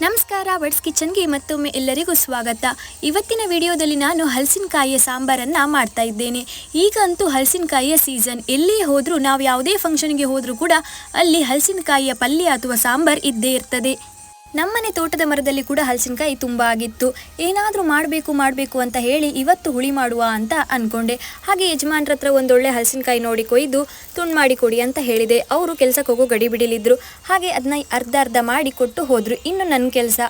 ನಮಸ್ಕಾರ ವಡ್ಸ್ ಕಿಚನ್ಗೆ ಮತ್ತೊಮ್ಮೆ ಎಲ್ಲರಿಗೂ ಸ್ವಾಗತ. ಇವತ್ತಿನ ವಿಡಿಯೋದಲ್ಲಿ ನಾನು ಹಲಸಿನಕಾಯಿಯ ಸಾಂಬಾರನ್ನು ಮಾಡ್ತಾ ಇದ್ದೇನೆ. ಈಗ ಅಂತೂ ಹಲಸಿನಕಾಯಿಯ ಸೀಸನ್ ಎಲ್ಲಿಯೇ ಹೋದರೂ, ನಾವು ಯಾವುದೇ ಫಂಕ್ಷನ್ಗೆ ಹೋದರೂ ಕೂಡ ಅಲ್ಲಿ ಹಲಸಿನಕಾಯಿಯ ಪಲ್ಯ ಅಥವಾ ಸಾಂಬಾರು ಇದ್ದೇ ಇರ್ತದೆ. ನಮ್ಮನೆ ತೋಟದ ಮರದಲ್ಲಿ ಕೂಡ ಹಲಸಿನಕಾಯಿ ತುಂಬ ಆಗಿತ್ತು. ಏನಾದರೂ ಮಾಡಬೇಕು ಮಾಡಬೇಕು ಅಂತ ಹೇಳಿ ಇವತ್ತು ಹುಳಿ ಮಾಡುವ ಅಂತ ಅಂದ್ಕೊಂಡೆ ಹಾಗೆ ಯಜಮಾನ್ರ ಹತ್ರ ಒಂದೊಳ್ಳೆ ಹಲಸಿನಕಾಯಿ ನೋಡಿ ಕೊಯ್ದು ತುಂಡು ಮಾಡಿ ಕೊಡಿ ಅಂತ ಹೇಳಿದೆ. ಅವರು ಕೆಲಸಕ್ಕೆ ಹೋಗೋ ಗಡಿ ಬಿಡಿಲಿದ್ರು. ಹಾಗೆ ಅದನ್ನ ಅರ್ಧ ಅರ್ಧ ಮಾಡಿ ಕೊಟ್ಟು ಹೋದರು. ಇನ್ನು ನನ್ನ ಕೆಲಸ.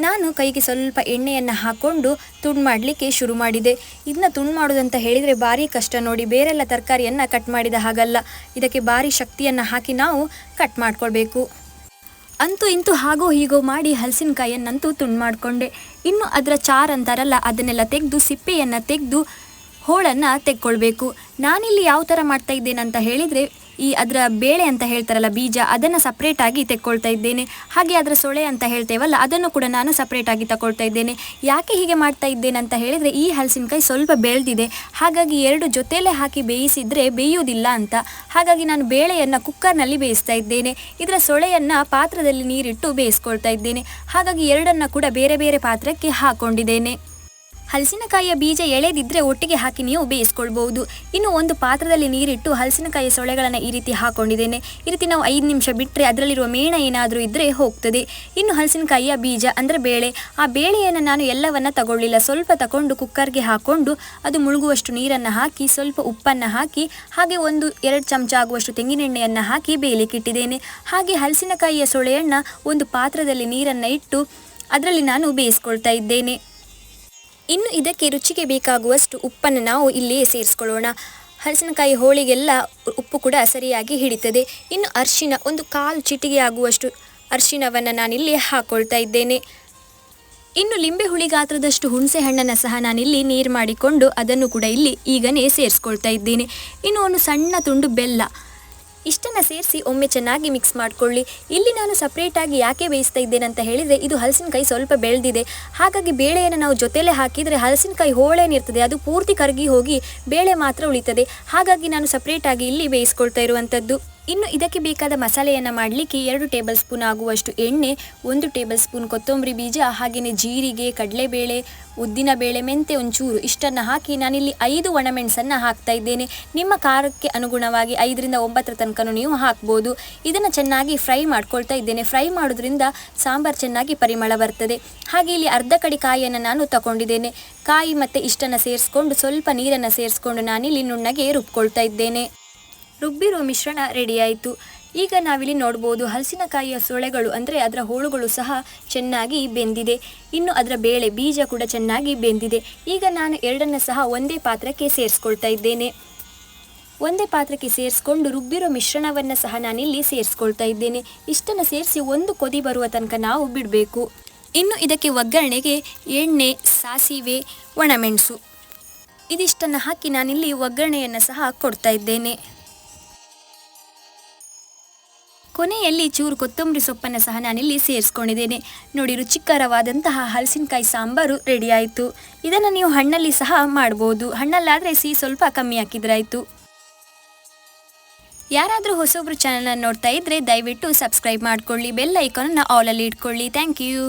ನಾನು ಕೈಗೆ ಸ್ವಲ್ಪ ಎಣ್ಣೆಯನ್ನು ಹಾಕ್ಕೊಂಡು ತುಂಡು ಮಾಡಲಿಕ್ಕೆ ಶುರು ಮಾಡಿದೆ. ಇದನ್ನ ತುಂಡು ಮಾಡೋದಂತ ಹೇಳಿದರೆ ಭಾರಿ ಕಷ್ಟ. ನೋಡಿ, ಬೇರೆಲ್ಲ ತರಕಾರಿಯನ್ನು ಕಟ್ ಮಾಡಿದ ಹಾಗಲ್ಲ. ಇದಕ್ಕೆ ಭಾರಿ ಶಕ್ತಿಯನ್ನು ಹಾಕಿ ನಾವು ಕಟ್ ಮಾಡ್ಕೊಳ್ಬೇಕು. ಅಂತೂ ಇಂತೂ ಹಾಗೋ ಹೀಗೋ ಮಾಡಿ ಹಲಸಿನಕಾಯಿಯನ್ನಂತೂ ತುಂಡು ಮಾಡಿಕೊಂಡೆ. ಇನ್ನು ಅದರ ಚಾರ್ ಅಂತಾರಲ್ಲ, ಅದನ್ನೆಲ್ಲ ತೆಗೆದು, ಸಿಪ್ಪೆಯನ್ನು ತೆಗೆದು, ಹೋಳನ್ನು ತೆಕ್ಕೊಳ್ಬೇಕು. ನಾನಿಲ್ಲಿ ಯಾವ ಥರ ಮಾಡ್ತಾ ಇದ್ದೇನಂತ ಹೇಳಿದರೆ ಈ ಅದರ ಬೇಳೆ ಅಂತ ಹೇಳ್ತಾರಲ್ಲ ಬೀಜ, ಅದನ್ನು ಸಪ್ರೇಟಾಗಿ ತೆಕ್ಕೊಳ್ತಾ ಇದ್ದೇನೆ. ಹಾಗೆ ಅದರ ಸೊಳೆ ಅಂತ ಹೇಳ್ತೇವಲ್ಲ, ಅದನ್ನು ಕೂಡ ನಾನು ಸಪ್ರೇಟಾಗಿ ತಗೊಳ್ತಾ ಇದ್ದೇನೆ. ಯಾಕೆ ಹೀಗೆ ಮಾಡ್ತಾ ಇದ್ದೇನೆ ಅಂತ ಹೇಳಿದರೆ, ಈ ಹಲಸಿನಕಾಯಿ ಸ್ವಲ್ಪ ಬೆಳೆದಿದೆ. ಹಾಗಾಗಿ ಎರಡು ಜೊತೆಯಲ್ಲೇ ಹಾಕಿ ಬೇಯಿಸಿದರೆ ಬೇಯುವುದಿಲ್ಲ ಅಂತ. ಹಾಗಾಗಿ ನಾನು ಬೇಳೆಯನ್ನು ಕುಕ್ಕರ್ನಲ್ಲಿ ಬೇಯಿಸ್ತಾ ಇದ್ದೇನೆ. ಇದರ ಸೊಳೆಯನ್ನು ಪಾತ್ರದಲ್ಲಿ ನೀರಿಟ್ಟು ಬೇಯಿಸ್ಕೊಳ್ತಾ ಇದ್ದೇನೆ. ಹಾಗಾಗಿ ಎರಡನ್ನು ಕೂಡ ಬೇರೆ ಬೇರೆ ಪಾತ್ರಕ್ಕೆ ಹಾಕೊಂಡಿದ್ದೇನೆ. ಹಲಸಿನಕಾಯಿಯ ಬೀಜ ಎಳೆದಿದ್ರೆ ಒಟ್ಟಿಗೆ ಹಾಕಿ ನೀವು ಬೇಯಿಸ್ಕೊಳ್ಬಹುದು. ಇನ್ನು ಒಂದು ಪಾತ್ರದಲ್ಲಿ ನೀರಿಟ್ಟು ಹಲಸಿನಕಾಯಿ ಸೊಳೆಗಳನ್ನು ಈ ರೀತಿ ಹಾಕೊಂಡಿದ್ದೇನೆ. ಈ ರೀತಿ ನಾವು ಐದು ನಿಮಿಷ ಬಿಟ್ಟರೆ ಅದರಲ್ಲಿರುವ ಮೇಣ ಏನಾದರೂ ಇದ್ದರೆ ಹೋಗ್ತದೆ. ಇನ್ನು ಹಲಸಿನಕಾಯಿಯ ಬೀಜ ಅಂದರೆ ಬೇಳೆ. ಆ ಬೇಳೆಯನ್ನು ನಾನು ಎಲ್ಲವನ್ನ ತಗೊಳ್ಳಿಲ್ಲ. ಸ್ವಲ್ಪ ತಗೊಂಡು ಕುಕ್ಕರ್ಗೆ ಹಾಕೊಂಡು ಅದು ಮುಳುಗುವಷ್ಟು ನೀರನ್ನು ಹಾಕಿ, ಸ್ವಲ್ಪ ಉಪ್ಪನ್ನು ಹಾಕಿ, ಹಾಗೆ ಒಂದು ಎರಡು ಚಮಚ ಆಗುವಷ್ಟು ತೆಂಗಿನೆಣ್ಣೆಯನ್ನು ಹಾಕಿ ಬೇಯಲಿಕ್ಕಿಟ್ಟಿದ್ದೇನೆ ಹಾಗೆ ಹಲಸಿನಕಾಯಿಯ ಸೊಳೆಯನ್ನು ಒಂದು ಪಾತ್ರದಲ್ಲಿ ನೀರನ್ನು ಇಟ್ಟು ಅದರಲ್ಲಿ ನಾನು ಬೇಯಿಸ್ಕೊಳ್ತಾ ಇದ್ದೇನೆ. ಇನ್ನು ಇದಕ್ಕೆ ರುಚಿಗೆ ಬೇಕಾಗುವಷ್ಟು ಉಪ್ಪನ್ನು ನಾವು ಇಲ್ಲಿಯೇ ಸೇರಿಸ್ಕೊಳ್ಳೋಣ. ಹಲಸಿನಕಾಯಿ ಹೋಳಿಗೆಲ್ಲ ಉಪ್ಪು ಕೂಡ ಸರಿಯಾಗಿ ಹಿಡಿತದೆ. ಇನ್ನು ಅರಿಶಿನ, ಒಂದು ಕಾಲು ಚಿಟಿಗೆ ಆಗುವಷ್ಟು ಅರಿಶಿನವನ್ನು ನಾನಿಲ್ಲಿ ಹಾಕ್ಕೊಳ್ತಾ ಇದ್ದೇನೆ. ಇನ್ನು ಲಿಂಬೆ ಹುಳಿ ಗಾತ್ರದಷ್ಟು ಹುಣಸೆ ಹಣ್ಣನ್ನು ಸಹ ನಾನಿಲ್ಲಿ ನೀರು ಮಾಡಿಕೊಂಡು ಅದನ್ನು ಕೂಡ ಇಲ್ಲಿ ಈಗನೇ ಸೇರಿಸ್ಕೊಳ್ತಾ ಇದ್ದೇನೆ. ಇನ್ನು ಒಂದು ಸಣ್ಣ ತುಂಡು ಬೆಲ್ಲ ಇಷ್ಟನ್ನು ಸೇರಿಸಿ ಒಮ್ಮೆ ಚೆನ್ನಾಗಿ ಮಿಕ್ಸ್ ಮಾಡಿಕೊಳ್ಳಿ. ಇಲ್ಲಿ ನಾನು ಸಪ್ರೇಟಾಗಿ ಯಾಕೆ ಬೇಯಿಸ್ತಾ ಇದ್ದೇನೆ ಅಂತ ಹೇಳಿದರೆ, ಇದು ಹಲಸಿನಕಾಯಿ ಸ್ವಲ್ಪ ಬೆಳೆದಿದೆ. ಹಾಗಾಗಿ ಬೇಳೆಯನ್ನು ನಾವು ಜೊತೆಲೇ ಹಾಕಿದರೆ ಹಲಸಿನಕಾಯಿ ಹೋಳೇನಿರ್ತದೆ ಅದು ಪೂರ್ತಿ ಕರಗಿ ಹೋಗಿ ಬೇಳೆ ಮಾತ್ರ ಉಳಿತದೆ. ಹಾಗಾಗಿ ನಾನು ಸಪ್ರೇಟಾಗಿ ಇಲ್ಲಿ ಬೇಯಿಸ್ಕೊಳ್ತಾ ಇರುವಂಥದ್ದು ಇನ್ನು ಇದಕ್ಕೆ ಬೇಕಾದ ಮಸಾಲೆಯನ್ನು ಮಾಡಲಿಕ್ಕೆ ಎರಡು ಟೇಬಲ್ ಸ್ಪೂನ್ ಆಗುವಷ್ಟು ಎಣ್ಣೆ, ಒಂದು ಟೇಬಲ್ ಸ್ಪೂನ್ ಕೊತ್ತಂಬರಿ ಬೀಜ, ಹಾಗೆಯೇ ಜೀರಿಗೆ, ಕಡಲೆಬೇಳೆ, ಉದ್ದಿನ ಬೇಳೆ, ಮೆಂತೆ ಒಂಚೂರು ಇಷ್ಟನ್ನು ಹಾಕಿ ನಾನಿಲ್ಲಿ ಐದು ಒಣಮೆಣಸನ್ನು ಹಾಕ್ತಾ ಇದ್ದೇನೆ. ನಿಮ್ಮ ಖಾರಕ್ಕೆ ಅನುಗುಣವಾಗಿ ಐದರಿಂದ ಒಂಬತ್ತರ ತನಕ ನೀವು ಹಾಕ್ಬೋದು. ಇದನ್ನು ಚೆನ್ನಾಗಿ ಫ್ರೈ ಮಾಡ್ಕೊಳ್ತಾ ಇದ್ದೇನೆ. ಫ್ರೈ ಮಾಡೋದ್ರಿಂದ ಸಾಂಬಾರು ಚೆನ್ನಾಗಿ ಪರಿಮಳ ಬರ್ತದೆ. ಹಾಗೆ ಇಲ್ಲಿ ಅರ್ಧ ಕಡಿ ಕಾಯಿಯನ್ನು ನಾನು ತಗೊಂಡಿದ್ದೇನೆ. ಕಾಯಿ ಮತ್ತು ಇಷ್ಟನ್ನು ಸೇರಿಸ್ಕೊಂಡು ಸ್ವಲ್ಪ ನೀರನ್ನು ಸೇರಿಸ್ಕೊಂಡು ನಾನಿಲ್ಲಿ ನುಣ್ಣಗೆ ರುಬ್ಕೊಳ್ತಾ ಇದ್ದೇನೆ. ರುಬ್ಬಿರೋ ಮಿಶ್ರಣ ರೆಡಿಯಾಯಿತು. ಈಗ ನಾವಿಲ್ಲಿ ನೋಡ್ಬೋದು ಹಲಸಿನಕಾಯಿಯ ಸೊಳೆಗಳು, ಅಂದರೆ ಅದರ ಹೋಳುಗಳು ಸಹ ಚೆನ್ನಾಗಿ ಬೆಂದಿದೆ. ಇನ್ನು ಅದರ ಬೇಳೆ ಬೀಜ ಕೂಡ ಚೆನ್ನಾಗಿ ಬೆಂದಿದೆ. ಈಗ ನಾನು ಎರಡನ್ನು ಸಹ ಒಂದೇ ಪಾತ್ರಕ್ಕೆ ಸೇರಿಸ್ಕೊಳ್ತಾ ಇದ್ದೇನೆ. ಒಂದೇ ಪಾತ್ರಕ್ಕೆ ಸೇರಿಸ್ಕೊಂಡು ರುಬ್ಬಿರೋ ಮಿಶ್ರಣವನ್ನು ಸಹ ನಾನಿಲ್ಲಿ ಸೇರಿಸ್ಕೊಳ್ತಾ ಇದ್ದೇನೆ. ಇಷ್ಟನ್ನು ಸೇರಿಸಿ ಒಂದು ಕೊದಿ ಬರುವ ತನಕ ನಾವು ಬಿಡಬೇಕು. ಇನ್ನು ಇದಕ್ಕೆ ಒಗ್ಗರಣೆಗೆ ಎಣ್ಣೆ, ಸಾಸಿವೆ, ಒಣಮೆಣಸು. ಇದಿಷ್ಟನ್ನು ಹಾಕಿ ನಾನಿಲ್ಲಿ ಒಗ್ಗರಣೆಯನ್ನು ಸಹ ಕೊಡ್ತಾ ಇದ್ದೇನೆ. ಕೊನೆಯಲ್ಲಿ ಚೂರು ಕೊತ್ತಂಬರಿ ಸೊಪ್ಪನ್ನು ಸಹ ನಾನಿಲ್ಲಿ ಸೇರಿಸ್ಕೊಂಡಿದ್ದೇನೆ. ನೋಡಿ, ರುಚಿಕರವಾದಂತಹ ಹಲಸಿನಕಾಯಿ ಸಾಂಬಾರು ರೆಡಿ ಆಯಿತು ಇದನ್ನು ನೀವು ಹಣ್ಣಲ್ಲಿ ಸಹ ಮಾಡ್ಬೋದು. ಹಣ್ಣಲ್ಲಾದರೆ ಸಿಹಿ ಸ್ವಲ್ಪ ಕಮ್ಮಿ ಹಾಕಿದ್ರಾಯಿತು. ಯಾರಾದರೂ ಹೊಸೊಬ್ರು ಚಾನಲನ್ನು ನೋಡ್ತಾ ಇದ್ದರೆ ದಯವಿಟ್ಟು ಸಬ್ಸ್ಕ್ರೈಬ್ ಮಾಡ್ಕೊಳ್ಳಿ. ಬೆಲ್ ಐಕಾನನ್ನು ಆಲಲ್ಲಿ ಇಟ್ಕೊಳ್ಳಿ. Thank you